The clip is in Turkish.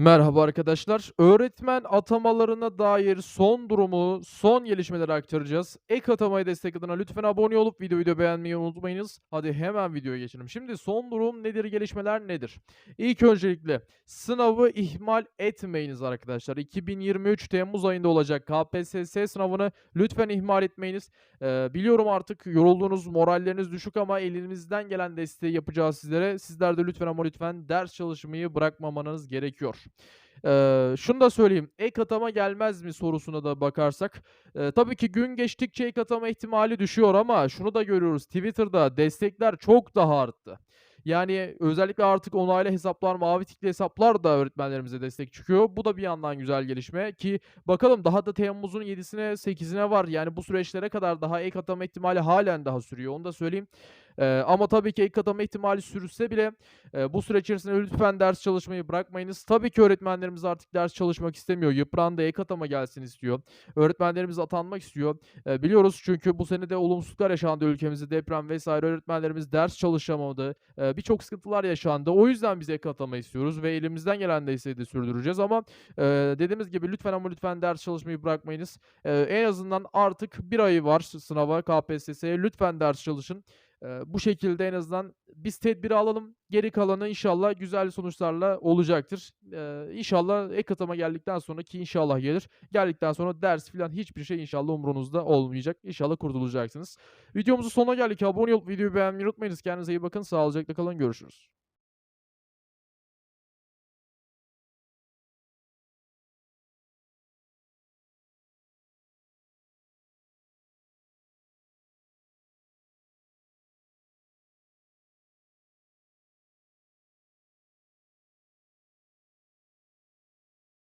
Merhaba arkadaşlar. Öğretmen atamalarına dair son durumu, son gelişmeleri aktaracağız. Ek atamayı destek adına lütfen abone olup videoyu da beğenmeyi unutmayınız. Hadi hemen videoya geçelim. Şimdi son durum nedir, gelişmeler nedir? İlk öncelikle sınavı ihmal etmeyiniz arkadaşlar. 2023 Temmuz ayında olacak KPSS sınavını lütfen ihmal etmeyiniz. Ee, biliyorum artık yoruldunuz, moralleriniz düşük ama elimizden gelen desteği yapacağız sizlere. Sizler de lütfen ama lütfen ders çalışmayı bırakmamanız gerekiyor. Eee, şunu da söyleyeyim, ek atama gelmez mi sorusuna da bakarsak, eee, tabii ki gün geçtikçe ek atama ihtimali düşüyor ama şunu da görüyoruz, Twitter'da destekler çok daha arttı. Yani özellikle artık onaylı hesaplar, mavi tikli hesaplar da öğretmenlerimize destek çıkıyor. Bu da bir yandan güzel gelişme ki bakalım daha da Temmuz'un 7'sine 8'ine var. Yani bu süreçlere kadar daha ek atama ihtimali halen daha sürüyor. Onu da söyleyeyim. Eee, ama tabii ki ek atama ihtimali sürse bile Eee, bu süreç içerisinde lütfen ders çalışmayı bırakmayınız. Tabii ki öğretmenlerimiz artık ders çalışmak istemiyor. Yıprandı, ek atama gelsin istiyor. Öğretmenlerimiz atanmak istiyor. Eee, biliyoruz çünkü bu sene de olumsuzluklar yaşandı ülkemizde. Deprem vs. Öğretmenlerimiz ders çalışamadı. Eee, birçok sıkıntılar yaşandı. O yüzden biz ek atama istiyoruz ve elimizden gelen desteği de sürdüreceğiz ama, eee, dediğimiz gibi lütfen ama lütfen ders çalışmayı bırakmayınız. Eee, en azından artık 1 ayı var sınava, KPSS'ye. Lütfen ders çalışın. Eee, bu şekilde en azından biz tedbiri alalım. Geri kalanı inşallah güzel sonuçlarla olacaktır. Eee, inşallah ek atama geldikten sonra ki inşallah gelir. Geldikten sonra ders filan hiçbir şey inşallah umrunuzda olmayacak. İnşallah kurtulacaksınız. Videomuzun sonuna geldik. Abone olup videoyu beğenmeyi unutmayınız. Kendinize iyi bakın. Sağlıcakla kalın. Görüşürüz.